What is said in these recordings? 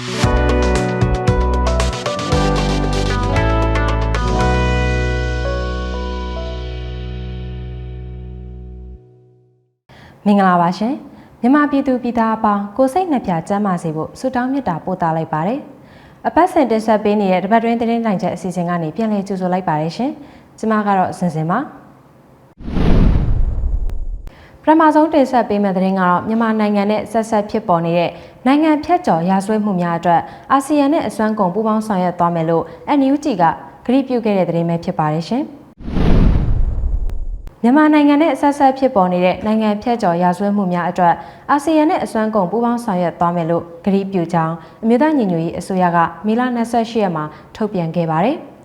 မင်္ဂလာပါရှင်မြန်မာပြည်သူပြည်သားအပေါင်းကိုစိတ်နှပြကျမ်းမာစေဖို့ဆုတောင်းမေတ္တာပို့သလိုက်ပါတယ်အပတ်စဉ်တင်ဆက်ပေးနေတဲ့တပတ်တွင်းသတင်းတိုင်းချက်အစီအစဉ်ကနေပြန်လည်ကြိုဆိုလိုက်ပါတယ်ရှင်ကျမကတော့အစဉ်စဉ်ပါပ ထမဆုံးတင်ဆက်ပေးမယ့်သတင်းကတော့မြန်မာနိုင်ငံနဲ့ဆက်ဆက်ဖြစ်ပေါ်နေတဲ့နိုင်ငံဖြတ်ကျော်ရာဇဝတ်မှုများအတွက်အာဆီယံနဲ့အစွမ်းကုန်ပူးပေါင်းဆောင်ရွက်သွားမယ်လို့ NUG ကကတိပြုခဲ့တဲ့သတင်းပဲဖြစ်ပါတယ်ရှင်။မြန်မာနိုင်ငံနဲ့ဆက်ဆက်ဖြစ်ပေါ်နေတဲ့နိုင်ငံဖြတ်ကျော်ရာဇဝတ်မှုများအတွက်အာဆီယံနဲ့အစွမ်းကုန်ပူးပေါင်းဆောင်ရွက်သွားမယ်လို့ကတိပြုကြောင်းအမျိုးသားညီညွတ်ရေးအစိုးရကမေလ28ရက်မှာထုတ်ပြန်ခဲ့ပါတယ်။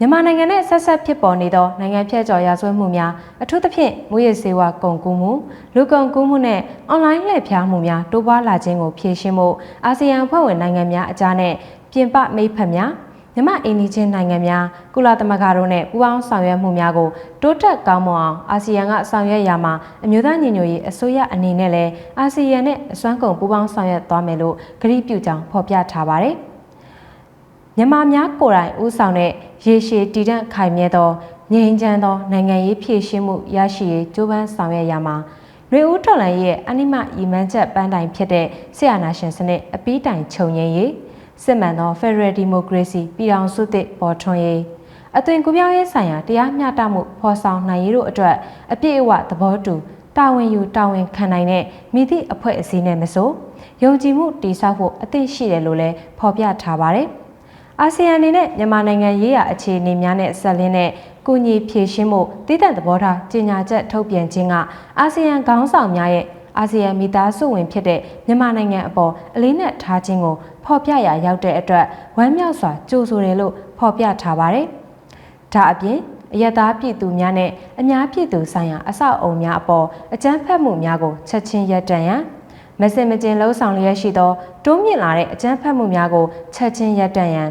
မြန်မာနိုင်ငံနဲ့ဆက်ဆက်ဖြစ်ပေါ်နေသောနိုင်ငံဖြတ်ကျော်ရာဇဝတ်မှုများအထူးသဖြင့်မွေးရစေဝါကုန်ကူးမှုလူကုန်ကူးမှုနဲ့အွန်လိုင်းလှည့်ဖျားမှုများတိုးပွားလာခြင်းကိုဖြေရှင်းဖို့အာဆီယံအဖွဲ့ဝင်နိုင်ငံများအကြားနဲ့ပြင်ပမိတ်ဖက်များမြမအင်းဒီချင်းနိုင်ငံများကုလသမဂ္ဂတို့နဲ့ပူးပေါင်းဆောင်ရွက်မှုများကိုတိုးတက်ကောင်းမွန်အောင်အာဆီယံကဆောင်ရွက်ရမှာအမျိုးသားညီညွတ်ရေးအစိုးရအနေနဲ့လည်းအာဆီယံနဲ့အစွမ်းကုန်ပူးပေါင်းဆောင်ရွက်သွားမယ်လို့ကတိပြုကြောင်းဖော်ပြထားပါတယ်။ မြန်မာများကိုယ်တိုင်ဦးဆောင်တဲ့ရေရှည်တည်တံ့ခိုင်မြဲသောငြိမ်းချမ်းသောနိုင်ငံရေးဖြည့်ရှင်းမှုရရှိရေးကြိုးပမ်းဆောင်ရွက်ရမှာရွေဦးတော်လှန်ရေးရဲ့အနိမအီမန်းချက်ပန်းတိုင်ဖြစ်တဲ့ဆရာနာရှင်စနစ်အပီးတိုင်ခြုံငင်းရေးစစ်မှန်သော Federal Democracy ပြည်ထောင်စုသစ်ပေါ်ထွန်းရေးအသွင်ကူးပြောင်းရေးဆိုင်ရာတရားမျှတမှုဖော်ဆောင်နိုင်ရေးတို့အတွက်အပြည့်အဝသဘောတူတာဝန်ယူတာဝန်ခံနိုင်တဲ့မိသည့်အဖွဲ့အစည်းနဲ့မဆိုယုံကြည်မှုတည်ဆောက်ဖို့အသင့်ရှိတယ်လို့လည်းဖော်ပြထားပါတယ်။ အာဆီယံအနေနဲ့မြန်မာနိုင်ငံရေးရာအခြေအနေများနဲ့ဆက်လင်းတဲ့ကုညီဖြည့်ရှင်းမှုတည်တံ့သဘောထားကြေညာချက်ထုတ်ပြန်ခြင်းကအာဆီယံခေါင်းဆောင်များရဲ့အာဆီယံမိသားစုဝင်ဖြစ်တဲ့မြန်မာနိုင်ငံအပေါ်အလေးနက်ထားခြင်းကိုဖော်ပြရာရောက်တဲ့အတွက်ဝမ်းမြောက်စွာကြိုဆိုတယ်လို့ဖော်ပြထားပါတယ်။ဒါအပြင်အယက်သားပြည်သူများနဲ့အများပြည်သူဆိုင်ရာအဆောက်အုံများအပေါ်အကြမ်းဖက်မှုများကိုချက်ချင်းရပ်တန့်ရန်မစင်မကျင်လှုံ့ဆော်လျက်ရှိသောတိုးမြင့်လာတဲ့အကြမ်းဖက်မှုများကိုချက်ချင်းရပ်တန့်ရန်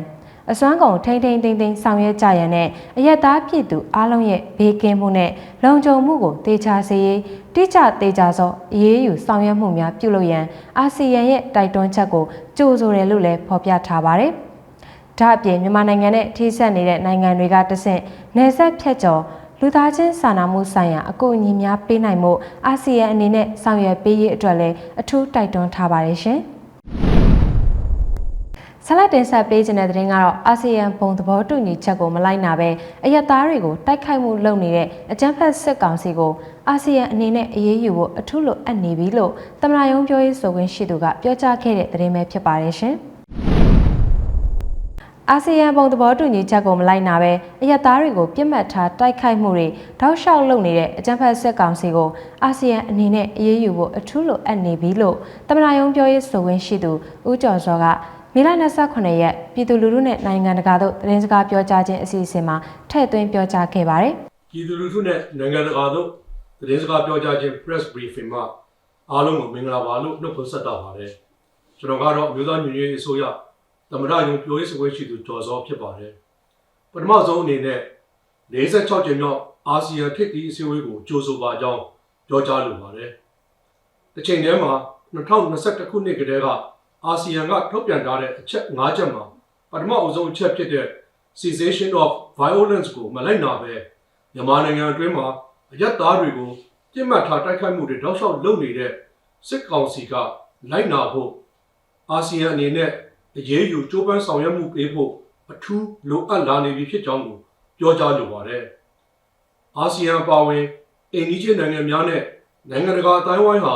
အစွမ်းကုန်ထိမ့်ထိမ့်သိမ့်သိမ့်ဆောင်ရွက်ကြရန်နဲ့အယက်သားပြည်သူအလုံးရဲ့ဘေးကင်းမှုနဲ့လုံခြုံမှုကိုတေချာစေရေးတိကျတေချာသောအရေးယူဆောင်ရွက်မှုများပြုလုပ်ရန်အာဆီယံရဲ့တိုက်တွန်းချက်ကိုကြိုဆိုတယ်လို့လည်းဖော်ပြထားပါတယ်။ဒါအပြင်မြန်မာနိုင်ငံနဲ့ထိစပ်နေတဲ့နိုင်ငံတွေကတဆင့်နယ်စပ်ဖြတ်ကျော်လူသားချင်းစာနာမှုဆိုင်ရာအကူအညီများပေးနိုင်မှုအာဆီယံအနေနဲ့ဆောင်ရွက်ပေးရေးအတွက်လည်းအထူးတိုက်တွန်းထားပါတယ်ရှင်။ ဆလတ်တင်ဆက်ပေးခြင်းတဲ့သတင်းကတော့အာဆီယံပုံသဘောတူညီချက်ကိုမလိုက်နာပဲအယက်သားတွေကိုတိုက်ခိုက်မှုလုပ်နေတဲ့အကြမ်းဖက်စစ်ကောင်စီကိုအာဆီယံအနေနဲ့အရေးယူဖို့အထူးလိုအပ်နေပြီလို့သမ္မတရုံးပြောရေးဆိုခွင့်ရှိသူကပြောကြားခဲ့တဲ့သတင်းပဲဖြစ်ပါတယ်ရှင်။အာဆီယံပုံသဘောတူညီချက်ကိုမလိုက်နာပဲအယက်သားတွေကိုပြစ်မှတ်ထားတိုက်ခိုက်မှုတွေတောက်လျှောက်လုပ်နေတဲ့အကြမ်းဖက်စစ်ကောင်စီကိုအာဆီယံအနေနဲ့အရေးယူဖို့အထူးလိုအပ်နေပြီလို့သမ္မတရုံးပြောရေးဆိုခွင့်ရှိသူဦးကျော်စောက မေလ28ရက်ပြည်သူလူထုနဲ့နိုင်ငံတကာတို့သတင်းစကားပြောကြားခြင်းအစီအစဉ်မှာထည့်သွင်းပြောကြားခဲ့ပါတယ်ပြည်သူလူထုနဲ့နိုင်ငံတကာတို့သတင်းစကားပြောကြားခြင်း press briefing မှာအားလုံးကိုမင်္ဂလာပါလို့နှုတ်ခွန်းဆက်တာပါတယ်ကျွန်တော်ကတော့အမျိုးသားညီညွတ်ရေးအစိုးရသမ္မတရုံးပြောရေးဆိုခွင့်ရှိသူကျော်စောဖြစ်ပါတယ်ပထမဆုံးအနေနဲ့46ကြိမ်မြောက်အာဆီယံထိပ်သီးအစည်းအဝေးကိုကြိုဆိုပါကြောင်းပြောကြားလိုပါတယ်တစ်ချိန်တည်းမှာ2021ခုနှစ်ကတည်းက အာဆီယံကထုတ်ပြန်ထားတဲ့အချက်၅ချက်မှာပထမအဆုံးအချက်ဖြစ်တဲ့ cessation of violence ကိုမလိုက်နာပဲမြန်မာနိုင်ငံအတွင်းမှာအယက်သားတွေကိုပြစ်မှတ်ထားတိုက်ခိုက်မှုတွေတောက်လျှောက်လုပ်နေတဲ့စစ်ကောင်စီကလိုက်နာဖို့အာဆီယံအနေနဲ့အရေးယူကြိုးပမ်းဆောင်ရွက်မှုပေးဖို့အထူးလိုအပ်လာနေပြီဖြစ်ကြောင်းကိုပြောကြားလိုပါတယ်။အာဆီယံပါဝင်အိန္ဒိယနိုင်ငံများနဲ့နိုင်ငံတကာအတိုင်းဝိုင်းဟာ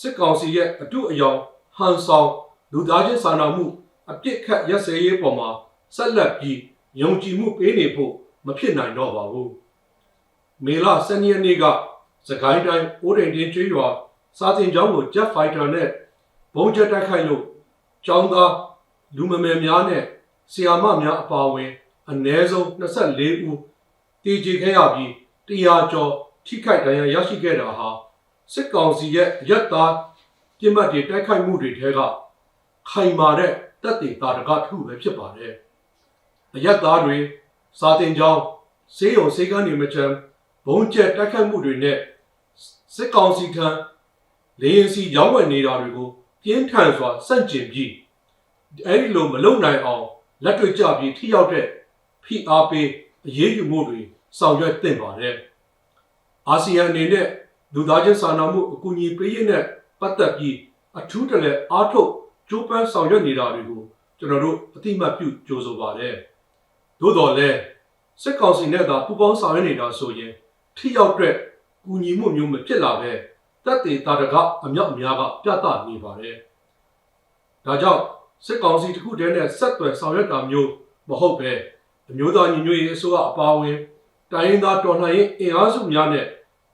စစ်ကောင်စီရဲ့အတုအယောင်ဟန်ဆောင် လူသားချင်းစာနာမှုအပြစ်ခတ်ရက်စဲရေးပေါ်မှာဆက်လက်ပြီးယုံကြည်မှုပေးနေဖို့မဖြစ်နိုင်တော့ပါဘူး။မေလ12ရက်နေ့ကစကိုင်းတိုင်းအိုးဒိန်တင်းကျွော်စာတင်ကျောင်းကို Jet Fighter နဲ့ဘုံကျက်တိုက်ခိုက်လို့ကျောင်းသားလူမမယ်များနဲ့ဆီယာမများအပါအဝင်အ ਨੇ ဆုံး24ဦးတည်ကြည်ခဲ့ရပြီးတရားကျော်ထိခိုက်ဒဏ်ရာရရှိခဲ့တာဟာစစ်ကောင်စီရဲ့ရက်သားပြစ်မှတ်တွေတိုက်ခိုက်မှုတွေထဲက ခိုင်မာတဲ့တပ်တွေတာတကထုပဲဖြစ်ပါတယ်။အရက်သားတွေစာတင်ကြောင်းစေးရုံစေကန်းတွေမချမ်းဘုံကျက်တိုက်ခိုက်မှုတွေနဲ့စစ်ကောင်စီထံလေရင်စီရောင်းဝယ်နေတာတွေကိုပြင်းထန်စွာစန့်ကျင်ပြီးအဲ့ဒီလိုမလုံနိုင်အောင်လက်တွေ့ကြပြီးထိရောက်တဲ့ဖိအားပေးအရေးယူမှုတွေဆောင်ရွက်သင့်ပါတယ်အာဆီယံအနေနဲ့လူသားချင်းစာနာမှုအကူအညီပေးရေးနဲ့ပတ်သက်ပြီးအထူးတလဲအားထုတ် ကြိုးပမ်းဆောင်ရွက်နေတာတွေကိုကျွန်တော်တို့အတိအမှတ်ပြုကြိုးဆိုပါတယ်သို့တော်လည်းစစ်ကောင်စီနဲ့သာပူးပေါင်းဆောင်ရွက်နေတာဆိုရင်ထိရောက်တဲ့ကူညီမှုမျိုးမဖြစ်လာပဲတပ်တေတာတကအမြောက်အများကပြသနေပါတယ်။ဒါကြောင့်စစ်ကောင်စီတစ်ခုတည်းနဲ့ဆက်သွယ်ဆောင်ရွက်တာမျိုးမဟုတ်ပဲအမျိုးသားညီညွတ်ရေးအစိုးရအပါအဝင်တိုင်းရင်းသားတော်လှန်ရေးအင်အားစုများနဲ့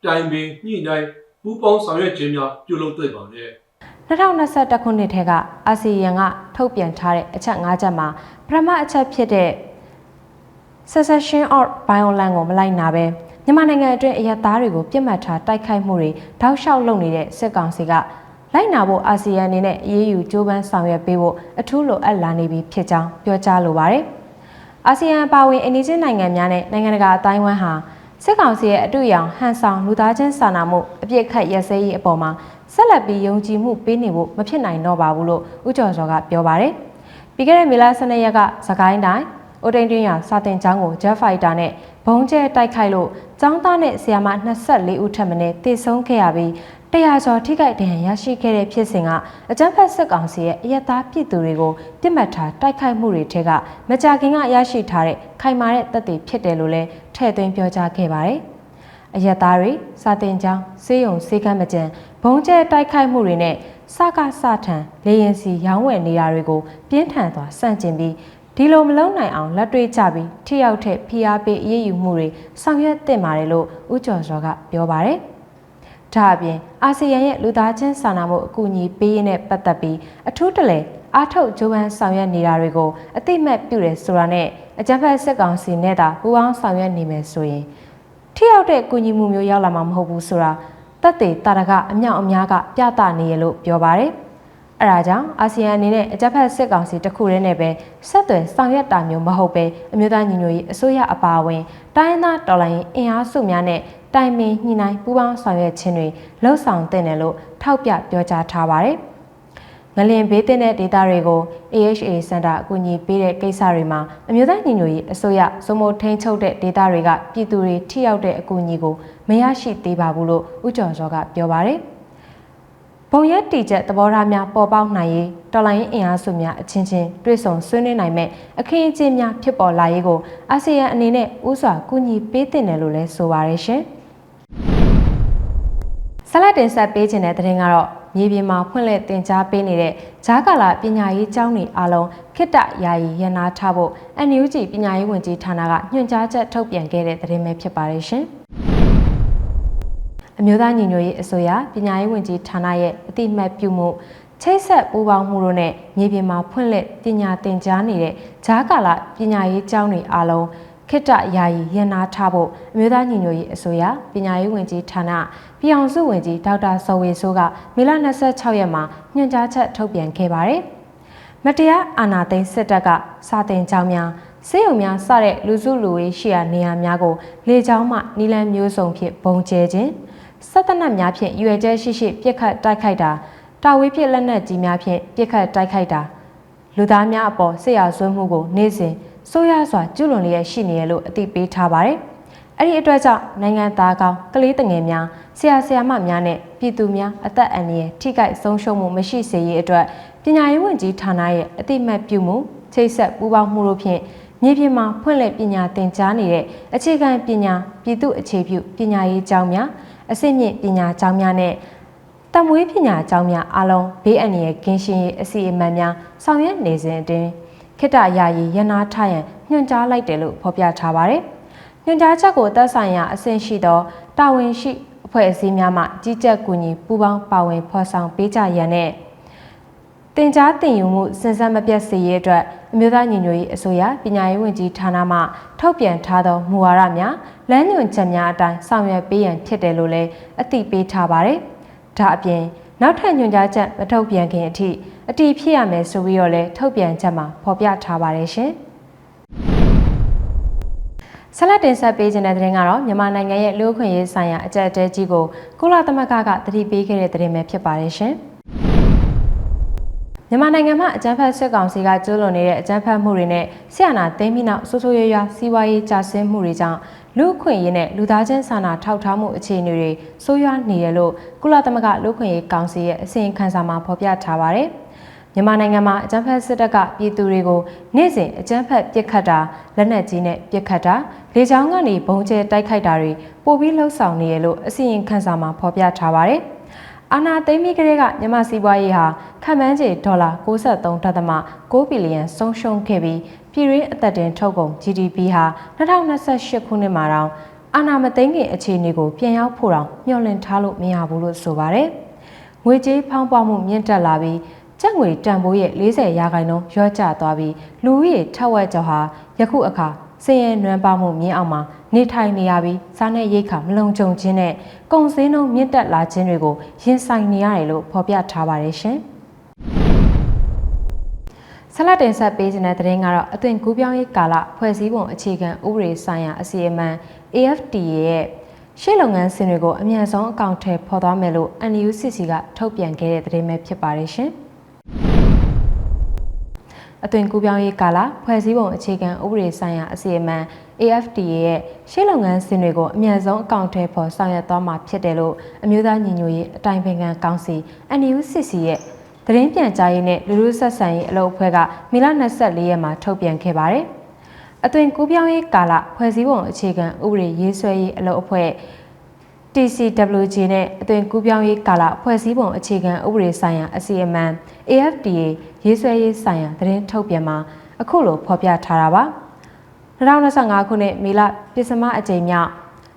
တိုင်ပင်ညှိနှိုင်းပူးပေါင်းဆောင်ရွက်ခြင်းများပြုလုပ်သင့်ပါတယ်။ 2021ခုနှစ်ထဲကအာဆီယံကထုတ်ပြန်ထားတဲ့အချက်၅ချက်မှာပထမအချက်ဖြစ်တဲ့ secession of violence ကိုမလိုက်နာပဲမြန်မာနိုင်ငံအတွင်းအရသားတွေကိုပြစ်မှတ်ထားတိုက်ခိုက်မှုတွေတောက်လျှောက်လုပ်နေတဲ့စစ်ကောင်စီကလိုက်နာဖို့အာဆီယံအနေနဲ့အရေးယူကြိုးပမ်းဆောင်ရွက်ပေးဖို့အထူးလိုအပ်လာနေပြီဖြစ်ကြောင်းပြောကြားလိုပါတယ်။အာဆီယံပါဝင်အနီးချင်းနိုင်ငံများနဲ့နိုင်ငံတကာအတိုင်းအဝန်းဟာစစ်ကောင်စီရဲ့အတွေ့အကြုံဟန်ဆောင်လူသားချင်းစာနာမှုအပြစ်ခတ်ရက်စဲရေးအပေါ်မှာ ဆက်လက်ပြီးယုံကြည်မှုပေးနေဖို့မဖြစ်နိုင်တော့ပါဘူးလို့ဦးကျော်စောကပြောပါတယ်။ပြီးခဲ့တဲ့မေလ12ရက်ကသခိုင်းတိုင်းအိုတိန်တွင်းရစာတင်ကျောင်းကို Jet Fighter နဲ့ဘုံကျဲတိုက်ခိုက်လို့ကျောင်းသားနဲ့ဆရာမ24ဦးထပ်မံတေဆုံးခဲ့ရပြီးတရားကျော်ထိခိုက်ဒဏ်ရာရရှိခဲ့တဲ့ဖြစ်စဉ်ကအကြမ်းဖက်စစ်ကောင်စီရဲ့အယက်သားပြည်သူတွေကိုပြစ်မှတ်ထားတိုက်ခိုက်မှုတွေထက်ကမကြာခင်ကရရှိထားတဲ့ခိုင်မာတဲ့တပ်တွေဖြစ်တယ်လို့လည်းထည့်သွင်းပြောကြားခဲ့ပါတယ်။အယက်သားတွေစာတင်ကျောင်းစေးရုံစေးကမ်းမကြံ ဘုံကျဲတိုက်ခိုက်မှုတွေနဲ့စကားစထန်လေရင်စီရောင်းဝယ်နေတာတွေကိုပြင်းထန်စွာစန့်ကျင်ပြီးဒီလိုမလုံးနိုင်အောင်လက်တွေ့ကြပြီးထိရောက်တဲ့ဖိအားပေးအရေးယူမှုတွေဆောင်ရွက်သင့်ပါတယ်လို့ဦးကျော်စောကပြောပါတယ်။ဒါအပြင်အာဆီယံရဲ့လူသားချင်းစာနာမှုအကူအညီပေးရေးနဲ့ပတ်သက်ပြီးအထူးတလဲအားထုတ်ဂျိုးပန်းဆောင်ရွက်နေတာတွေကိုအတိမတ်ပြုတယ်ဆိုတာနဲ့အကြံဖက်စစ်ကောင်စီနဲ့သာပူးပေါင်းဆောင်ရွက်နေမယ်ဆိုရင်ထိရောက်တဲ့ကူညီမှုမျိုးရောက်လာမှာမဟုတ်ဘူးဆိုတာ တပ်တွေတာရကအမြောက်အများကပြသနေရလို့ပြောပါတယ်။အဲဒါကြောင့်အာဆီယံအနေနဲ့အကြက်ဖက်စစ်ကောင်စီတစ်ခုတည်းနဲ့ပဲဆက်သွယ်ဆောင်ရွက်တာမျိုးမဟုတ်ပဲအမျိုးသားညီညွတ်ရေးအစိုးရအပါအဝင်တိုင်းသားတော်လိုင်းအင်အားစုများနဲ့တိုင်ပင်ညှိနှိုင်းပူးပေါင်းဆောင်ရွက်ခြင်းတွေလှုပ်ဆောင်သင့်တယ်လို့ထောက်ပြပြောကြားထားပါတယ်။ ငလင်ဘေးတင်တဲ့ဒေသတွေကို AHA စင်တာအကူအညီပေးတဲ့ကိစ္စတွေမှာအမျိုးသားညီညွတ်ရေးအစိုးရစမိုထိန်ချုပ်တဲ့ဒေသတွေကပြည်သူတွေထိရောက်တဲ့အကူအညီကိုမရရှိသေးပါဘူးလို့ဦးကျော်စောကပြောပါတယ်။ဘုံရက်တီချက်သဘောထားများပေါ်ပေါက်နိုင်ရေးတော်လိုင်းအင်အားစုများအချင်းချင်းတွေ့ဆုံဆွေးနွေးနိုင်မဲ့အခင်းအကျင်းများဖြစ်ပေါ်လာရေးကိုအာဆီယံအနေနဲ့ဥစွာကူညီပေးသင့်တယ်လို့လည်းဆိုပါရရှင်။ဆက်လက်တင်ဆက်ပေးခြင်းတဲ့တဲ့ရင်ကတော့ မြေပြင်မှာဖွင့်လှစ်တင် जा ပေးနေတဲ့ဂျားကာလာပညာရေးကျောင်းတွေအားလုံးခိတ္တယာယီရန်နာထားဖို့ NUG ပညာရေးဝန်ကြီးဌာနကညွှန်ကြားချက်ထုတ်ပြန်ခဲ့တဲ့သတင်းပဲဖြစ်ပါတယ်ရှင်။အမျိုးသားညီညွတ်ရေးအစိုးရပညာရေးဝန်ကြီးဌာနရဲ့အတိအမှတ်ပြုမှုချိတ်ဆက်ပူးပေါင်းမှုတို့နဲ့မြေပြင်မှာဖွင့်လှစ်ပညာသင်ကြားနေတဲ့ဂျားကာလပညာရေးကျောင်းတွေအားလုံးခိတ္တယာယီရန်နာထားဖို့အမျိုးသားညီညွတ်ရေးအစိုးရပညာရေးဝန်ကြီးဌာန ပြည်အောင်စုဝန်ကြီးဒေါက်တာစောဝေဆိုးကမေလ26ရက်မှာညွှန်ကြားချက်ထုတ်ပြန်ခဲ့ပါတယ်။မတရားအာဏာသိမ်းစစ်တပ်ကစာတင်ကျောင်းများစေယုံများစတဲ့လူစုလူဝေးရှိရာနေရာများကိုလေကြောင်းမှနီလန်မျိုးစုံဖြင့်ပုံကျဲခြင်းစက်တနက်များဖြင့်ရွယ်ကျဲရှိရှိပြစ်ခတ်တိုက်ခိုက်တာတာဝေးပြစ်လက်နက်ကြီးများဖြင့်ပြစ်ခတ်တိုက်ခိုက်တာလူသားများအပေါ်ဆေးရဆွဲမှုကိုနေ့စဉ်ဆိုးရစွာကျူးလွန်လျက်ရှိနေရလို့အသိပေးထားပါတယ်။အဲ့ဒီအတွက်ကြောင့်နိုင်ငံသားကောင်းကလေးတငယ်များ ဆရာဆရာမများနဲ့ပြည်သူများအသက်အန္တရာယ်ထိခိုက်ဆုံးရှုံးမှုမရှိစေရေးအတွက်ပညာရေးဝန်ကြီးဌာနရဲ့အသိမှတ်ပြုမှုချိတ်ဆက်ပူးပေါင်းမှုတို့ဖြင့်မြေပြင်မှာဖွင့်လှစ်ပညာသင်ကြားနေတဲ့အခြေခံပညာပြည်သူအခြေပြုပညာရေးကျောင်းများအဆင့်မြင့်ပညာကျောင်းများနဲ့တမွေးပညာကျောင်းများအလုံးဘေးအန္တရာယ်ကင်းရှင်းရေးအစီအမံများဆောင်ရွက်နေစဉ်အတွင်းခိတ္တယာယီရနာထရန်ညွှန်ကြားလိုက်တယ်လို့ဖော်ပြထားပါတယ်။ညွှန်ကြားချက်ကိုသက်ဆိုင်ရာအဆင့်ရှိသောတာဝန်ရှိ အဖွဲ့အစည်းများမှကြီးကြပ်ကူညီပူးပေါင်းပါဝင်ဖော်ဆောင်ပေးကြရန်နဲ့တင် जा တင်ယူမှုစဉ်ဆက်မပြတ်စေရေးအတွက်အမျိုးသားညီညွတ်ရေးအစိုးရပညာရေးဝန်ကြီးဌာနမှထုတ်ပြန်ထားသောမူဝါဒများလမ်းညွှန်ချက်များအတိုင်းဆောင်ရွက်ပေးရန်ဖြစ်တယ်လို့လည်းအသိပေးထားပါတယ်။ဒါအပြင်နောက်ထပ်ညွှန်ကြားချက်မထုတ်ပြန်ခင်အထိအတီးဖြစ်ရမယ်ဆိုပြီးတော့လည်းထုတ်ပြန်ချက်မှာဖော်ပြထားပါတယ်ရှင်။ ဆလတ်တင်ဆက်ပေးခြင်းတဲ့တဲ့ရင်ကတော့မြန်မာနိုင်ငံရဲ့လူ့အခွင့်အရေးဆိုင်ရာအကြက်အတဲကြီးကိုကုလသမဂ္ဂကတတိပေးခဲ့တဲ့တဲ့ရင်ပဲဖြစ်ပါတယ်ရှင်။မြန်မာနိုင်ငံမှာအကြမ်းဖက်စစ်ကောင်စီကကျူးလွန်နေတဲ့အကြမ်းဖက်မှုတွေနဲ့ဆရာနာသိမ်းပြီးနောက်ဆိုးဆိုးရွားရွားစီးပွားရေးကျဆင်းမှုတွေကြောင့်လူ့အခွင့်အရေးနဲ့လူသားချင်းစာနာထောက်ထားမှုအခြေအနေတွေဆိုးရွားနေရလို့ကုလသမဂ္ဂလူ့အခွင့်အရေးကောင်စီရဲ့အစီရင်ခံစာမှာဖော်ပြထားပါတယ်။ မြန်မာနိုင်ငံမှာအကြမ်းဖက်စစ်တပ်ကပြည်သူတွေကိုနေ့စဉ်အကြမ်းဖက်ပစ်ခတ်တာလက်နက်ကြီးနဲ့ပစ်ခတ်တာလေကြောင်းကနေဘုံကျဲတိုက်ခိုက်တာတွေပိုပြီးလှုပ်ဆောင်နေရလို့အစီရင်ခံစာမှာဖော်ပြထားပါတယ်။အာနာသိမ်းပြီးကလေးကမြန်မာစီးပွားရေးဟာခံမှန်းခြေဒေါ်လာ63.6ဘီလီယံဆုံးရှုံးခဲ့ပြီးပြည်တွင်းအသက်တင်ထုတ်ကုန် GDP ဟာ2028ခုနှစ်မှာတောင်အာနာမသိမ်းခင်အခြေအနေကိုပြန်ရောက်ဖို့တောင်မျှော်လင့်ထားလို့မရဘူးလို့ဆိုပါတယ်။ငွေကြေးဖောင်းပွားမှုမြင့်တက်လာပြီး ကျပ်ငွေတန်ဖိုးရဲ့40ရာခိုင်နှုန်းရော့ကျသွားပြီးလူဦးရေထက်ဝက်ကျော်ဟာယခုအခါစည်ရင်နွမ်းပါမှုမြင့်အောင်မှာနေထိုင်နေရပြီးစားနဲ့ရိတ်ခါမလုံခြုံခြင်းနဲ့ကုန်စည်နှုန်းမြင့်တက်လာခြင်းတွေကိုရင်ဆိုင်နေရတယ်လို့ဖော်ပြထားပါတယ်ရှင်။ဆလတ်တင်ဆက်ပေးခြင်းတဲ့သတင်းကတော့အသွင်ကူးပြောင်းရေးကာလဖွဲ့စည်းပုံအခြေခံဥပဒေဆိုင်ရာအစီအမံ AFTA ရဲ့ရှေ့လုပ်ငန်းစဉ်တွေကိုအမြန်ဆုံးအကောင့်ထဲပေါ်သွားမယ်လို့ NUCC ကထုတ်ပြန်ခဲ့တဲ့သတင်းပဲဖြစ်ပါတယ်ရှင်။ အသွင်ကူးပြောင်းရေးကာလဖွဲ့စည်းပုံအခြေခံဥပဒေဆိုင်ရာအစီအမံ AFTA ရဲ့ရှေ့လုပ်ငန်းစဉ်တွေကိုအမြန်ဆုံးအကောင့်ထဲပေါ်ဆောင်ရွက်သွားမှာဖြစ်တယ်လို့အမျိုးသားညီညွတ်ရေးအတိုင်ပင်ခံကောင်စီ NUCC ရဲ့သတင်းပြန်ကြားရေးနဲ့လူလူဆက်ဆံရေးအလုပ်အဖွဲ့ကမေလ24ရက်မှာထုတ်ပြန်ခဲ့ပါတယ်။အသွင်ကူးပြောင်းရေးကာလဖွဲ့စည်းပုံအခြေခံဥပဒေရေးဆွဲရေးအလုပ်အဖွဲ့ TCWG နဲ့အသွင်ကူးပြောင်းရေးကာလဖွဲ့စည်းပုံအခြေခံဥပဒေဆိုင်ရာအစီအမံ AFTA ရေးဆွဲရေးဆိုင်ရာသတင်းထုတ်ပြန်မှာအခုလိုဖော်ပြထားတာပါ2025ခုနှစ်မေလပြစမအကြိမ်မြောက်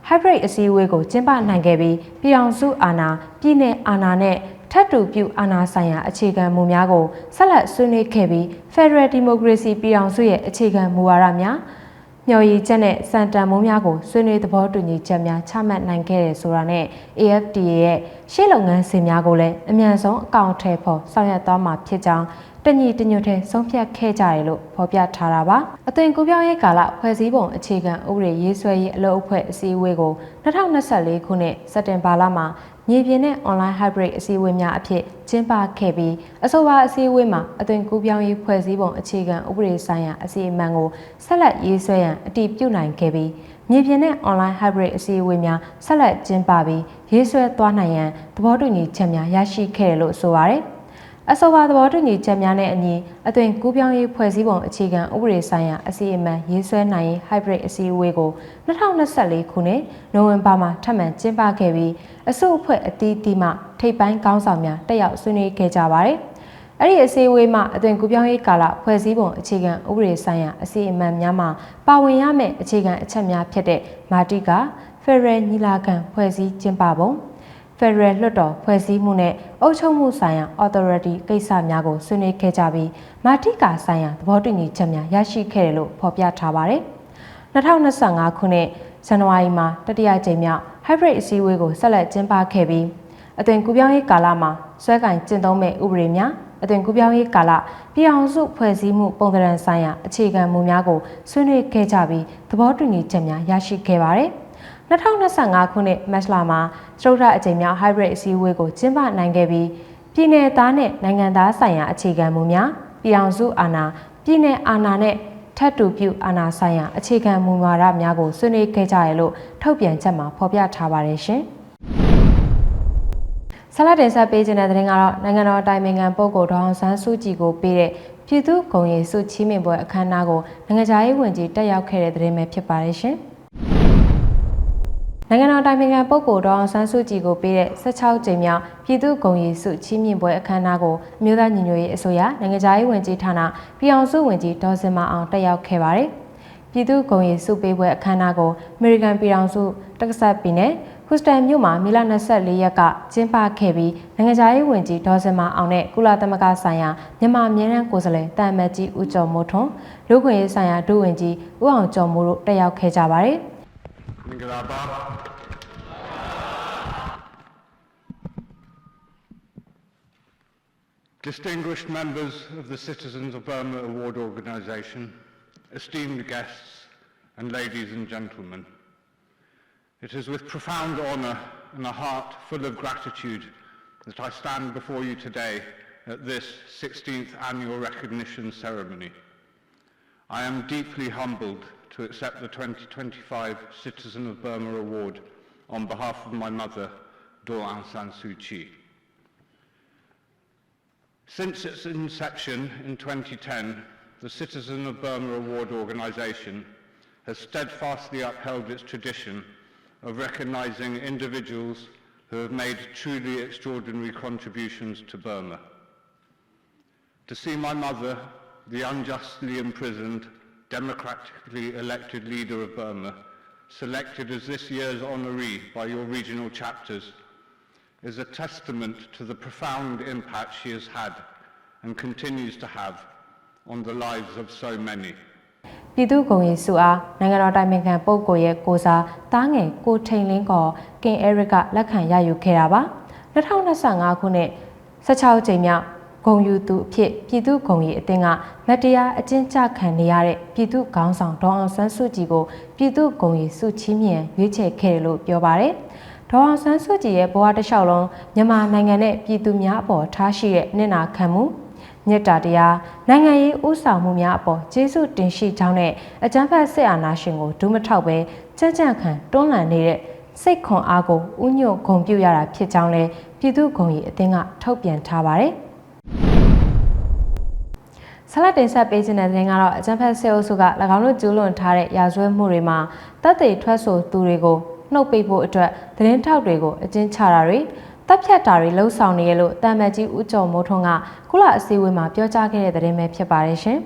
hybrid အစည်းအဝေးကိုကျင်းပနိုင်ခဲ့ပြီးပြည်အောင်စုအာဏာပြည်내အာဏာနဲ့ထပ်တူပြုအာဏာဆိုင်ရာအခြေခံမူများကိုဆက်လက်ဆွေးနွေးခဲ့ပြီး Federal Democracy ပြည်အောင်စုရဲ့အခြေခံမူဝါဒများ မျှော်ရည်ချက်နဲ့စံတန်မိုးများကိုဆွေးနွေးသဘောတူညီချက်များချမှတ်နိုင်ခဲ့တယ်ဆိုတာနဲ့ AFTA ရဲ့ရှေ့လုပ်ငန်းစဉ်များကိုလည်းအမြန်ဆုံးအကောင့်ထဲပေါ်ဆောင်ရွက်သွားမှာဖြစ်ကြောင်းတညီတညွတ်ထဲဆုံးဖြတ်ခဲ့ကြတယ်လို့ဖော်ပြထားတာပါအသွင်ကူးပြောင်းရေးကာလဖွဲ့စည်းပုံအခြေခံဥပဒေရေးဆွဲရေးအလုပ်အဖွဲ့အစည်းအဝေးကို2024ခုနှစ်စက်တင်ဘာလမှာ မြေပြင်နဲ့ online hybrid အစည်းအဝေးများအဖြစ်ကျင်းပခဲ့ပြီးအဆိုပါအစည်းအဝေးမှာအသွင်ကူးပြောင်းရေးဖွဲ့စည်းပုံအခြေခံဥပဒေဆိုင်ရာအစီအမံကိုဆက်လက်ရေးဆွဲရန်အတည်ပြုနိုင်ခဲ့ပြီးမြေပြင်နဲ့ online hybrid အစည်းအဝေးများဆက်လက်ကျင်းပပြီးရေးဆွဲသွားနိုင်ရန်သဘောတူညီချက်များရရှိခဲ့တယ်လို့ဆိုပါတယ် အဆိုပါသဘောတူညီချက်များနဲ့အညီအသွင်ကူးပြောင်းရေးဖွဲ့စည်းပုံအခြေခံဥပဒေဆိုင်ရာအစီအမံရေးဆွဲနိုင်ရေး hybrid အစည်းအဝေးကို2024ခုနှစ်နိုဝင်ဘာမှာထပ်မံကျင်းပခဲ့ပြီးအစုအဖွဲ့အသီးသီးမှထိပ်ပိုင်းခေါင်းဆောင်များတက်ရောက်ဆွေးနွေးခဲ့ကြပါတယ်။အဲ့ဒီအစည်းအဝေးမှာအသွင်ကူးပြောင်းရေးကာလဖွဲ့စည်းပုံအခြေခံဥပဒေဆိုင်ရာအစီအမံများမှာပါဝင်ရမယ့်အခြေခံအချက်များဖြစ်တဲ့မာတိကဖက်ဒရယ်ညီလာခံဖွဲ့စည်းကျင်းပပုံ Federal လွှတ်တော်ဖွဲ့စည်းမှုနဲ့အုပ်ချုပ်မှုဆိုင်ရာ authority ကိစ္စများကိုဆွေးနွေးခဲ့ကြပြီးမာတိကာဆိုင်ရာသဘောတူညီချက်များရရှိခဲ့တယ်လို့ဖော်ပြထားပါတယ်။2025ခုနှစ်ဇန်နဝါရီမှာတတိယကြိမ်မြောက် hybrid အစည်းအဝေးကိုဆက်လက်ကျင်းပခဲ့ပြီးအသွင်ကူးပြောင်းရေးကာလမှာဆွဲကင်ကျင့်သုံးမဲ့ဥပဒေများအသွင်ကူးပြောင်းရေးကာလပြည်အောင်စုဖွဲ့စည်းမှုပုံသဏ္ဍာန်ဆိုင်ရာအခြေခံမူများကိုဆွေးနွေးခဲ့ကြပြီးသဘောတူညီချက်များရရှိခဲ့ပါတယ်။ 2025ခုနှစ်မတ်လမှာစတုထအကြိမ်မြောက် hybrid အစည်းအဝေးကိုကျင်းပနိုင်ခဲ့ပြီးပြည်내သားနဲ့နိုင်ငံသားဆိုင်ရာအခြေခံမူများပြည်အောင်စုအာဏာပြည်내အာဏာနဲ့ထပ်တူပြုအာဏာဆိုင်ရာအခြေခံမူဝါဒများကိုဆွေးနွေးခဲ့ကြရလို့ထုတ်ပြန်ချက်မှာဖော်ပြထားပါတယ်ရှင်။ဆလာတင်ဆက်ပေးခြင်းတဲ့တဲ့ရင်ကတော့နိုင်ငံတော်အတိုင်ပင်ခံပုဂ္ဂိုလ်ဒေါအောင်ဆန်းစုကြည်ကိုပေးတဲ့ပြည်သူ့ဂုဏ်ရည်စုချီးမြှင့်ပွဲအခမ်းအနားကိုနိုင်ငံခြားရေးဝန်ကြီးတက်ရောက်ခဲ့တဲ့တဲ့ရင်ပဲဖြစ်ပါတယ်ရှင်။ နိုင်ငံတော်တိုင်ပင်ခံပုဂ္ဂိုလ်တော်အောင်ဆန်းစုကြည်ကိုပေးတဲ့16ကြိမ်မြောက်ပြည်သူ့ဂုဏ်ရည်စုချီးမြှင့်ပွဲအခမ်းအနားကိုအမျိုးသားညီညွတ်ရေးအစိုးရနိုင်ငံခြားရေးဝန်ကြီးဌာနပြည်အောင်စုဝန်ကြီးဒေါ်စင်မအောင်တက်ရောက်ခဲ့ပါတယ်။ပြည်သူ့ဂုဏ်ရည်စုပေးပွဲအခမ်းအနားကိုအမေရိကန်ပြည်ထောင်စုတက္ကဆက်ပြည်နယ်ဟူစတန်မြို့မှာမီလ24ရက်ကကျင်းပခဲ့ပြီးနိုင်ငံခြားရေးဝန်ကြီးဒေါ်စင်မအောင်နဲ့ကုလသမဂ္ဂဆိုင်ရာမြန်မာအမြဲတမ်းကိုယ်စားလှယ်တာမတ်ကြီးဦးကျော်မိုးထွန်းလူ့ခွင့်ရေးဆိုင်ရာဒုဝန်ကြီးဦးအောင်ကျော်မိုးတို့တက်ရောက်ခဲ့ကြပါတယ်။ Distinguished members of the Citizens of Burma Award Organization, esteemed guests, and ladies and gentlemen, it is with profound honor and a heart full of gratitude that I stand before you today at this 16th annual recognition ceremony. I am deeply humbled to accept the 2025 Citizen of Burma Award on behalf of my mother, Daw Aung San Suu Kyi. Since its inception in 2010, the Citizen of Burma Award organisation has steadfastly upheld its tradition of recognising individuals who have made truly extraordinary contributions to Burma. To see my mother, the unjustly imprisoned, democratically elected leader of Burma, selected as this year's honoree by your regional chapters is a testament to the profound impact she has had and continues to have on the lives of so many. ပြည်သူ့ဂုံရီစုအားနိုင်ငံတော်တိုင်ပင်ခံပုဂ္ဂိုလ်ရဲ့ကိုစားတားငယ်ကိုထိန်လင်းကောကင်အဲရစ်ကလက်ခံရယူခဲ့တာပါ2025ခုနှစ်16ကြိမ်မြောက် ဂုံယူသူအဖြစ်ပြည်သူ့ဂုံရီအသင်းကမတရားအကျဉ်းချခံနေရတဲ့ပြည်သူ့ခေါင်းဆောင်ဒေါအောင်ဆန်းစုကြည်ကိုပြည်သူ့ဂုံရီစုချီးမြှင့်ရွေးချယ်ခဲ့တယ်လို့ပြောပါတယ်ဒေါအောင်ဆန်းစုကြည်ရဲ့ဘဝတစ်လျှောက်လုံးမြန်မာနိုင်ငံနဲ့ပြည်သူများအပေါ်ထားရှိတဲ့နှစ်နာခံမှုမြတ်တာတရားနိုင်ငံရေးဥဆောင်မှုများအပေါ်ကျေးဇူးတင်ရှိကြောင်းနဲ့အကြမ်းဖက်စစ်အာဏာရှင်ကိုဒုမထောက်ပဲကြံ့ကြံ့ခံတွန်းလှန်နေတဲ့စိတ်ခွန်အားကိုဥညွတ်ဂုံပြုရတာဖြစ်ကြောင်းလည်းပြည်သူ့ဂုံရီအသင်းကထုတ်ပြန်ထားပါတယ် ဆလတ်တင်ဆက်ပေးခြင်းတဲ့တင်ကတော့အကြံဖက်ဆေအုပ်စုက၎င်းတို့ကျူးလွန်ထားတဲ့ရာဇဝတ်မှုတွေမှာတပ်တွေထွက်ဆိုသူတွေကိုနှုတ်ပိတ်ဖို့အတွက်သတင်းထောက်တွေကိုအကျဉ်းချတာတွေတပ်ဖြတ်တာတွေလှုံ့ဆော်နေရလို့တာမန်ကြီးဦးကျော်မိုးထွန်းကကုလအစည်းအဝေးမှာပြောကြားခဲ့တဲ့သတင်းပဲဖြစ်ပါတယ်ရှင်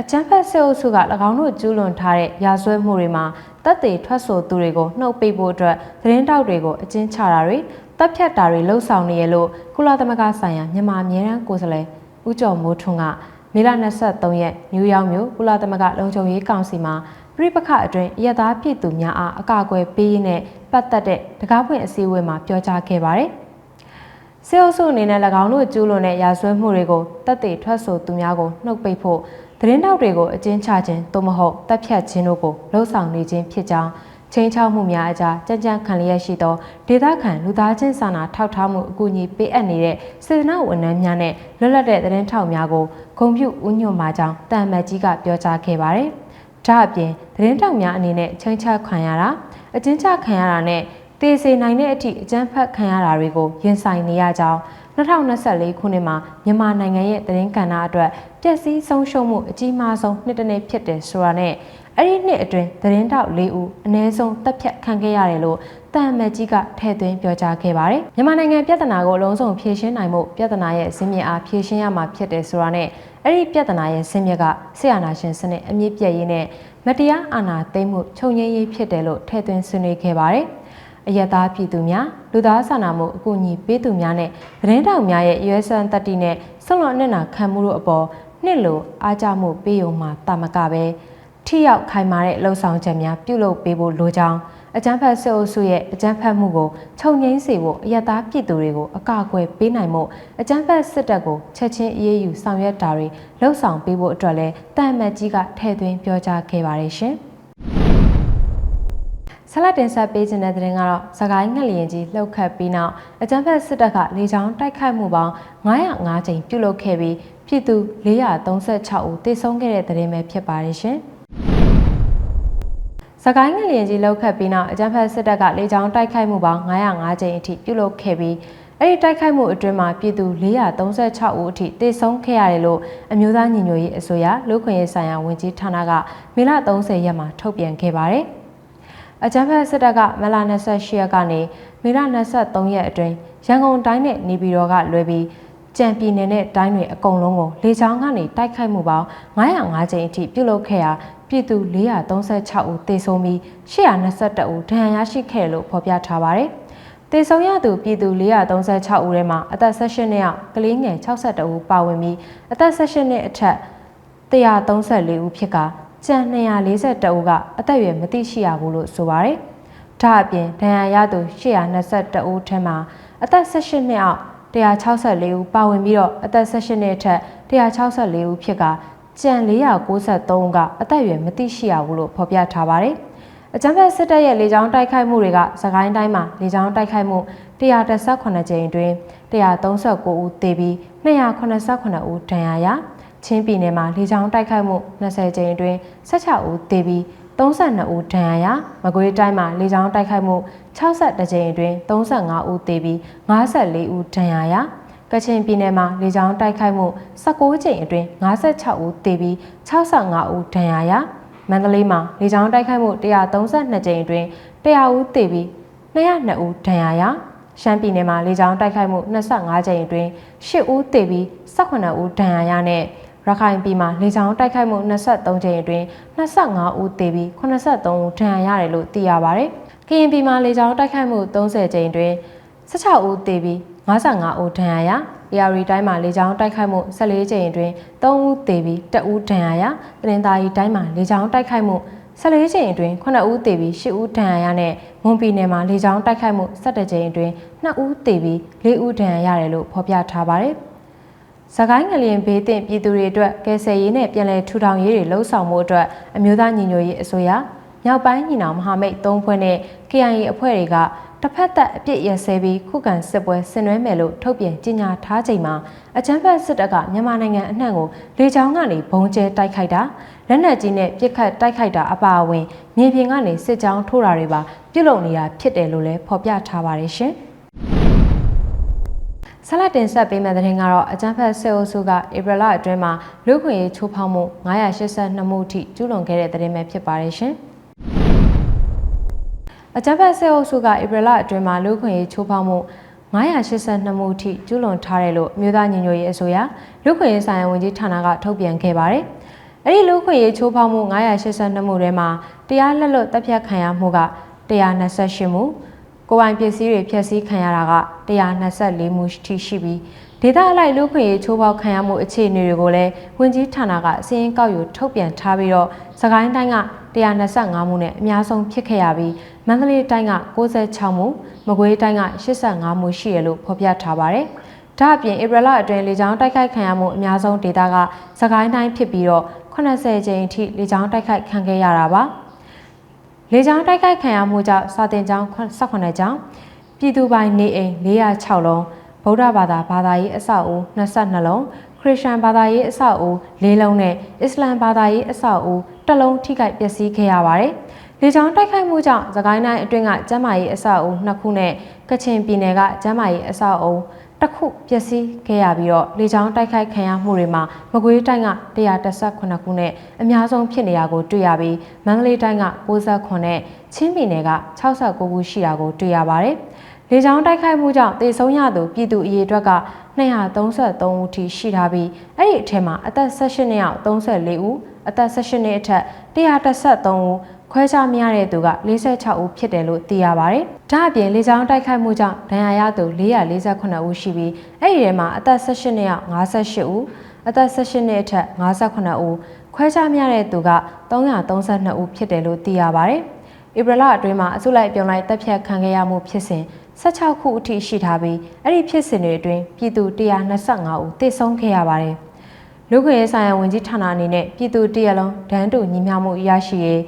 အချမ်းဖက်ဆေအုပ်စုက၎င်းတို့ကျူးလွန်ထားတဲ့ရာဇဝတ်မှုတွေမှာတပ်တွေထွက်ဆိုသူတွေကိုနှုတ်ပိတ်ဖို့အတွက်သတင်းတောက်တွေကိုအကျဉ်းချတာတွေ တပ်ဖြတ်တာတွေလှုံ့ဆော်နေရလို့ကုလသမဂ္ဂဆိုင်ရာမြန်မာအမြဲတမ်းကိုယ်စားလှယ်ဦးကျော်မိုးထွန်းကမေလ23ရက်နယူးယောက်မြို့ကုလသမဂ္ဂလုံခြုံရေးကောင်စီမှာပြိပခအတွင်းရရသားပြည်သူများအားအကာအကွယ်ပေးရင်းနဲ့ပတ်သက်တဲ့တကားပွင့်အစည်းအဝေးမှာပြောကြားခဲ့ပါတယ်။စေအုပ်စုအနေနဲ့၎င်းတို့ကျူးလွန်တဲ့ရာဇဝတ်မှုတွေကိုတပ်တွေထွက်ဆိုသူများကိုနှုတ်ပိတ်ဖို့သတင်းတောက်တွေကိုအကျဉ်းချခြင်းသို့မဟုတ်တပ်ဖြတ်ခြင်းတို့ကိုလှုံ့ဆော်နေခြင်းဖြစ်ကြောင်း ချင်းချောက်မှုများအကြားကြံ့ကြံ့ခံလျက်ရှိသောဒေသခံလူသားချင်းစာနာထောက်ထားမှုအကူအညီပေးအပ်နေတဲ့စေတနာဝန်ထမ်းများနဲ့လွတ်လပ်တဲ့သတင်းထောက်များကိုဂုဏ်ပြုဥညွှန်ပါကြောင်းတန်မတ်ကြီးကပြောကြားခဲ့ပါတယ်။ဒါအပြင်သတင်းတောက်များအနေနဲ့ချင်းချခံရတာအကျဉ်းချခံရတာနဲ့တေစေနိုင်တဲ့အထိအကြမ်းဖက်ခံရတာတွေကိုရင်ဆိုင်နေရကြောင်း2024ခုနှစ်မှာမြန်မာနိုင်ငံရဲ့သတင်းကဏ္ဍအတွက်ပျက်စီးဆုံးရှုံးမှုအကြီးမားဆုံးနှစ်တစ်နှစ်ဖြစ်တယ်ဆိုတာနဲ့ အဲ့ဒီနှစ်အတွင်းသတင်းတောက်၄ဦးအ ਨੇ ဆုံးတပ်ဖြတ်ခံခဲ့ရတယ်လို့တန်မတ်ကြီးကထည့်သွင်းပြောကြားခဲ့ပါတယ်။မြန်မာနိုင်ငံပြည်ထနာကိုအလုံးစုံဖြေရှင်းနိုင်မှုပြည်ထနာရဲ့ဇင်းမြစ်အားဖြေရှင်းရမှာဖြစ်တယ်ဆိုတာနဲ့အဲ့ဒီပြည်ထနာရဲ့ဇင်းမြစ်ကဆရာနာရှင်စနစ်အမြင့်ပြည့်ရေးနဲ့မတရားအာဏာသိမ်းမှုချုပ်ငြိမ်းရေးဖြစ်တယ်လို့ထည့်သွင်းဆွေးနွေးခဲ့ပါတယ်။အယက်သားပြည်သူများလူသားစာနာမှုအကူအညီပေးသူများနဲ့သတင်းတောက်များရဲ့ရွေးစံတတိနဲ့ဆွလွန်အနစ်နာခံမှုတို့အပေါ်နှစ်လိုအားကြမှုပေးုံမှာတာမကပဲ ထိရောက်ခိုင်မာတဲ့လှုံ့ဆော်ချက်များပြုလုပ်ပေးဖို့လိုကြောင်းအကြမ်းဖက်စစ်အုပ်စုရဲ့အကြမ်းဖက်မှုကိုချုပ်ငိမ့်စေဖို့အယက်သားပြည်သူတွေကိုအကာအကွယ်ပေးနိုင်မှုအကြမ်းဖက်စစ်တပ်ကိုချက်ချင်းအေးအေးယူဆောင်ရွက်တာတွေလှုံ့ဆော်ပေးဖို့အတွက်လည်းတန်မတ်ကြီးကထည့်သွင်းပြောကြားခဲ့ပါတယ်ရှင်။ဆလတ်တင်ဆက်ပေးခြင်းတဲ့တဲ့ရင်ကတော့စကိုင်းငလျင်ကြီးလှုပ်ခတ်ပြီးနောက်အကြမ်းဖက်စစ်တပ်ကလေကြောင်းတိုက်ခိုက်မှုပေါင်း905ကြိမ်ပြုလုပ်ခဲ့ပြီးပြည်သူ436ဦးသေဆုံးခဲ့တဲ့တဲ့ရင်ပဲဖြစ်ပါတယ်ရှင်။ စကိုင်းငလျင်ကြီးလှုပ်ခတ်ပြီးနောက်အကြမ်းဖက်စစ်တပ်ကလေကြောင်းတိုက်ခိုက်မှုပေါင်း905ကြိမ်အထိပြုလုပ်ခဲ့ပြီးအဲ့ဒီတိုက်ခိုက်မှုအတွင်းမှာပြည်သူ436ဦးအထိသေဆုံးခဲ့ရတယ်လို့အမျိုးသားညီညွတ်ရေးအစိုးရလူခွင့်ရေးဆိုင်ရာဝန်ကြီးဌာနကမေလ30ရက်မှာထုတ်ပြန်ခဲ့ပါတယ်။အကြမ်းဖက်စစ်တပ်ကမလ28ရက်ကနေမေလ23ရက်အတွင်းရန်ကုန်တိုင်းနဲ့နေပြည်တော်ကလွဲပြီး ကြံပြည်နယ်နဲ့တိုင်းတွေအကုန်လုံးကိုလေကြောင်းကနေတိုက်ခိုက်မှုပေါင်း905ကြိမ်အထိပြုလုပ်ခဲ့ရာပြည်သူ436ဦးသေဆုံးပြီး821ဦးဒဏ်ရာရရှိခဲ့လို့ဖော်ပြထားပါတယ်။သေဆုံးရသူပြည်သူ436ဦးထဲမှာအသက်18နှစ်အောက်ကလေးငယ်62ဦးပါဝင်ပြီးအသက်18နှစ်အထက်134ဦးဖြစ်ကကျန်242ဦးကအသက်အရွယ်မသိရှိရဘူးလို့ဆိုပါတယ်။ဒါအပြင်ဒဏ်ရာရသူ822ဦးထဲမှာအသက်18နှစ်အောက် 164ဦးပါဝင်ပြီးတော့အသက်18နှစ်အထက်164ဦးဖြစ်ကကျန်493ဦးကအသက်အရွယ်မသိရှိရဘူးလို့ဖော်ပြထားပါတယ်။အကြမ်းဖက်စစ်တပ်ရဲ့လေကြောင်းတိုက်ခိုက်မှုတွေကသခိုင်းတိုင်းမှာလေကြောင်းတိုက်ခိုက်မှု118ကြိမ်အတွင်း139ဦးသေပြီး289ဦးဒဏ်ရာရချင်းပြည်နယ်မှာလေကြောင်းတိုက်ခိုက်မှု20ကြိမ်အတွင်း16ဦးသေပြီး32ဦးဒဏ်ရာရမကွေးတိုင်းမှာလေကြောင်းတိုက်ခိုက်မှု 62ကြိမ်အတွင်း35ဦးသေပြီး54ဦးဒဏ်ရာရကချင်ပြည်နယ်မှာလေကြောင်းတိုက်ခိုက်မှု19ကြိမ်အတွင်း56ဦးသေပြီး65ဦးဒဏ်ရာရမန္တလေးမှာလေကြောင်းတိုက်ခိုက်မှု132ကြိမ်အတွင်း100ဦးသေပြီး202ဦးဒဏ်ရာရရှမ်းပြည်နယ်မှာလေကြောင်းတိုက်ခိုက်မှု25ကြိမ်အတွင်း10ဦးသေပြီး18ဦးဒဏ်ရာရနဲ့ရခိုင်ပြည်မှာလေကြောင်းတိုက်ခိုက်မှု23ကြိမ်အတွင်း25ဦးသေပြီး83ဦးဒဏ်ရာရတယ်လို့သိရပါဗျ။ ကရင်ပြည်မှာလေကြောင်းတိုက်ခိုက်မှု30ကြိမ်အတွင်း16ဦးသေပြီး55ဦးဒဏ်ရာရ။ AR တိုင်းမှာလေကြောင်းတိုက်ခိုက်မှု14ကြိမ်အတွင်း3ဦးသေပြီး1ဦးဒဏ်ရာရ။တနင်္သာရီတိုင်းမှာလေကြောင်းတိုက်ခိုက်မှု14ကြိမ်အတွင်း9ဦးသေပြီး10ဦးဒဏ်ရာရနဲ့မွန်ပြည်နယ်မှာလေကြောင်းတိုက်ခိုက်မှု17ကြိမ်အတွင်း2ဦးသေပြီး4ဦးဒဏ်ရာရတယ်လို့ဖော်ပြထားပါတယ်။စကိုင်းငလျင်ဘေးတင်ပြည်သူတွေအတွက်ကယ်ဆယ်ရေးနဲ့ပြည်내ထူထောင်ရေးတွေလှုံ့ဆော်မှုအတွက်အမျိုးသားညီညွတ်ရေးအစိုးရ မြောက်ပိုင်းညီနောင်မဟာမိတ်၃ဖွဲ့နဲ့ KIA အဖွဲ့တွေကတစ်ဖက်သက်အပြစ်ရစဲပြီးခုခံစစ်ပွဲဆင်နွှဲမယ်လို့ထုတ်ပြန်ကြေညာထားချိန်မှာအကြမ်းဖက်စစ်တပ်ကမြန်မာနိုင်ငံအနှံ့ကိုလေကြောင်းကနေဘုံကျဲတိုက်ခိုက်တာလက်နက်ကြီးနဲ့ပစ်ခတ်တိုက်ခိုက်တာအပါအဝင်မြေပြင်ကနေစစ်ကြောင်းထိုးတာတွေပါပြုလုပ်နေတာဖြစ်တယ်လို့လည်းဖော်ပြထားပါတယ်ရှင်။ဆက်လက်တင်ဆက်ပေးမယ့်သတင်းကတော့အကြမ်းဖက်စစ်အုပ်စုကဧပြီလအတွင်းမှာလူခွင့်ရေးချိုးဖောက်မှု982မှုအထိကျူးလွန်ခဲ့တဲ့သတင်းပဲဖြစ်ပါတယ်ရှင်။ အကြမ်းဖက်စစ်အုပ်စုကဧပြီလအတွင်းမှာလူခွင့်ရေးချိုးဖောက်မှု982မှုအထိကျူးလွန်ထားတယ်လို့မြို့သားညီညွတ်ရေးအစိုးရလူခွင့်ရေးဆိုင်ရာဝန်ကြီးဌာနကထုတ်ပြန်ခဲ့ပါတယ်။အဲ့ဒီလူခွင့်ရေးချိုးဖောက်မှု982မှုထဲမှာတရားလက်လွတ်တပ်ဖြတ်ခံရမှုက128မှုကိုယ်ပိုင်ပစ္စည်းတွေဖျက်ဆီးခံရတာက124မှုထိရှိပြီးဒေသအလိုက်လူခွင့်ရေးချိုးဖောက်ခံရမှုအခြေအနေတွေကိုလည်းဝန်ကြီးဌာနကစီရင်ကောက်ယူထုတ်ပြန်ထားပြီးတော့စကိုင်းတိုင်းက 125မှုနဲ့အများဆုံးဖြစ်ခဲ့ရပြီးမန္တလေးတိုင်းက66မှုမကွေးတိုင်းက85မှုရှိရလို့ဖော်ပြထားပါတယ်။ဒါ့အပြင်ဧပြီလအတွင်းလေကြောင်းတိုက်ခိုက်ခံရမှုအများဆုံးဒေသကစကိုင်းတိုင်းဖြစ်ပြီးတော့80ကြိမ်အထိလေကြောင်းတိုက်ခိုက်ခံခဲ့ရတာပါ။လေကြောင်းတိုက်ခိုက်ခံရမှုကြောင့်စာတင်ကျောင်း18ကျောင်းပြည်သူပိုင်နေအိမ်406လုံးဗုဒ္ဓဘာသာဘာသာရေးအဆောက်အဦ22လုံး ခရစ်ယာန်ဘာသာရေးအဆောက်အဦ၄လုံးနဲ့အစ္စလာမ်ဘာသာရေးအဆောက်အဦတစ်လုံးထိခိုက်ပျက်စီးခဲ့ရပါတယ်။လေကြောင်းတိုက်ခိုက်မှုကြောင့်သခိုင်းတိုင်းအတွင်းကကျမ်းမာရေးအဆောက်အဦနှစ်ခုနဲ့ကချင်ပြည်နယ်ကကျမ်းမာရေးအဆောက်အဦတစ်ခုပျက်စီးခဲ့ရပြီးတော့လေကြောင်းတိုက်ခိုက်ခံရမှုတွေမှာမကွေးတိုင်းက118ခုနဲ့အများဆုံးဖြစ်နေတာကိုတွေ့ရပြီးမန္တလေးတိုင်းက69နဲ့ချင်းပြည်နယ်က69ခုရှိတာကိုတွေ့ရပါတယ်။ လေကြောင်းတိုက်ခိုက်မှုကြောင့်တေဆုံးရသူပြည်သူအရေအတွက်က233ဦးထိရှိထားပြီးအဲ့ဒီအထက်မှာအသက်18နှစ်အောက်34ဦးအသက်18နှစ်အထက်133ဦးခွဲခြားမရတဲ့သူက46ဦးဖြစ်တယ်လို့သိရပါတယ်။ဒါအပြင်လေကြောင်းတိုက်ခိုက်မှုကြောင့်ဒဏ်ရာရသူ448ဦးရှိပြီးအဲ့ဒီထဲမှာအသက်18နှစ်အောက်58ဦးအသက်18နှစ်အထက်58ဦးခွဲခြားမရတဲ့သူက332ဦးဖြစ်တယ်လို့သိရပါတယ်။ဧပြီလအတွင်းမှာအစုလိုက်ပြုံလိုက်တပ်ဖြတ်ခံခဲ့ရမှုဖြစ်စဉ် 16ခုအထိရှိထားပြီးအဲ့ဒီဖြစ်စဉ်တွေအတွင်းပြည်သူ125ဦးသေဆုံးခဲ့ရပါတယ်။လူခွင့်ရေးဆိုင်ရာဝန်ကြီးဌာနအနေနဲ့ပြည်သူတရလုံးဒန်းတူညီမျှမှုရရှိရေး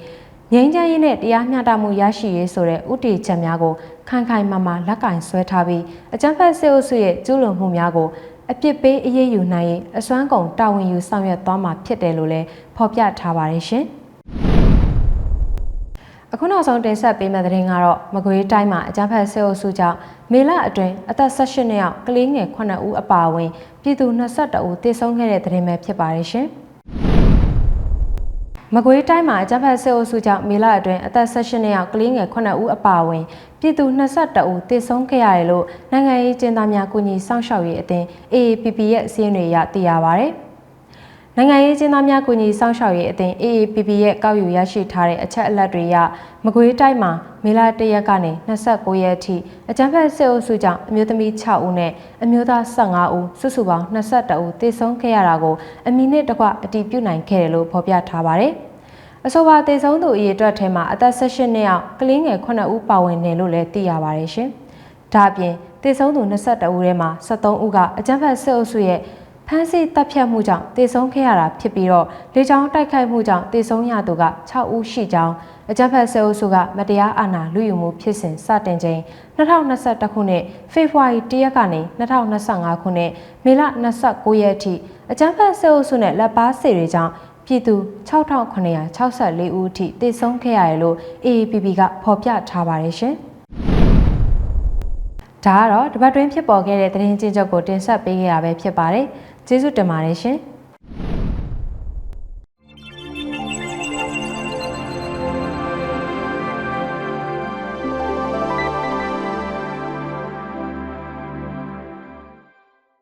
ငြိမ်းချမ်းရေးနဲ့တရားမျှတမှုရရှိရေးဆိုတဲ့ဥတီချက်များကိုခိုင်ခိုင်မာမာလက်ကင်ဆွဲထားပြီးအကြံဖက်စစ်အုပ်စုရဲ့ကျူးလွန်မှုများကိုအပြစ်ပေးအရေးယူနိုင်ရေးအစွမ်းကုန်တာဝန်ယူဆောင်ရွက်သွားမှာဖြစ်တယ်လို့လည်းဖော်ပြထားပါတယ်ရှင်။ အခုနောက်ဆုံးတင်ဆက်ပေးမယ့်သတင်းကတော့မကွေးတိုင်းမှာအကြမ်းဖက်ဆဲအုပ်စုကြောင့်မေလအတွင်းအသက်18နှစ်အောက်ကလေးငယ်9ဦးအပါအဝင်ပြည်သူ22ဦးသေဆုံးခဲ့တဲ့သတင်းပဲဖြစ်ပါတယ်ရှင်။မကွေးတိုင်းမှာအကြမ်းဖက်ဆဲအုပ်စုကြောင့်မေလအတွင်းအသက်18နှစ်အောက်ကလေးငယ်9ဦးအပါအဝင်ပြည်သူ22ဦးသေဆုံးခဲ့ရတယ်လို့နိုင်ငံရေးကျင်းသားများကူညီစောင့်ရှောက်ရေးအသင်း AAPP ရဲ့အစည်းအဝေးတွေရသိရပါဗျ။ နိုင်ငံရေးကျင်းသားများကူညီစောင့်ရှောက်ရေးအသင်း AAPP ရဲ့ကောက်ယူရရှိထားတဲ့အချက်အလက်တွေအရမကွေးတိုင်းမှာမေလ၁ရက်ကနေ29ရက်အထိအကြမ်းဖက်စစ်အုပ်စုကြောင့်အမျိုးသမီး6ဦးနဲ့အမျိုးသား15ဦးစုစုပေါင်း22ဦးသေဆုံးခဲ့ရတာကိုအမည်နဲ့တကွအတည်ပြုနိုင်ခဲ့တယ်လို့ဖော်ပြထားပါတယ်။အဆိုပါသေဆုံးသူအရေအတွက်ထဲမှာအသက်18နှစ်အောက်ကလေးငယ်9ဦးပါဝင်တယ်လို့လည်းသိရပါတယ်ရှင်။ဒါ့အပြင်သေဆုံးသူ22ဦးထဲမှာ73ဦးကအကြမ်းဖက်စစ်အုပ်စုရဲ့ ဖမ်းဆီးတပ်ဖြတ်မှုကြောင့်တေဆုံးခဲ့ရတာဖြစ်ပြီးတော့လေကြောင်းတိုက်ခိုက်မှုကြောင့်တေဆုံးရသူက6ဦးရှိကြောင်းအကြမ်းဖက်ဆဲအုပ်စုကမတရားအာဏာလုယူမှုဖြစ်စဉ်စတင်ချိန်2021ခုနှစ်ဖေဖော်ဝါရီ1ရက်ကနေ2025ခုနှစ်မေလ29ရက်အထိအကြမ်းဖက်ဆဲအုပ်စုနဲ့လက်ပါစေတွေကြောင့်ပြည်သူ6964ဦးအထိတေဆုံးခဲ့ရတယ်လို့ AAPP ကဖော်ပြထားပါတယ်ရှင်။ဒါကတော့တပတ်တွင်းဖြစ်ပေါ်ခဲ့တဲ့သတင်းချင်းချုပ်ကိုတင်ဆက်ပေးခဲ့ရပဲဖြစ်ပါတယ်။ ကျေးဇူးတင်ပါတယ်ရှင်။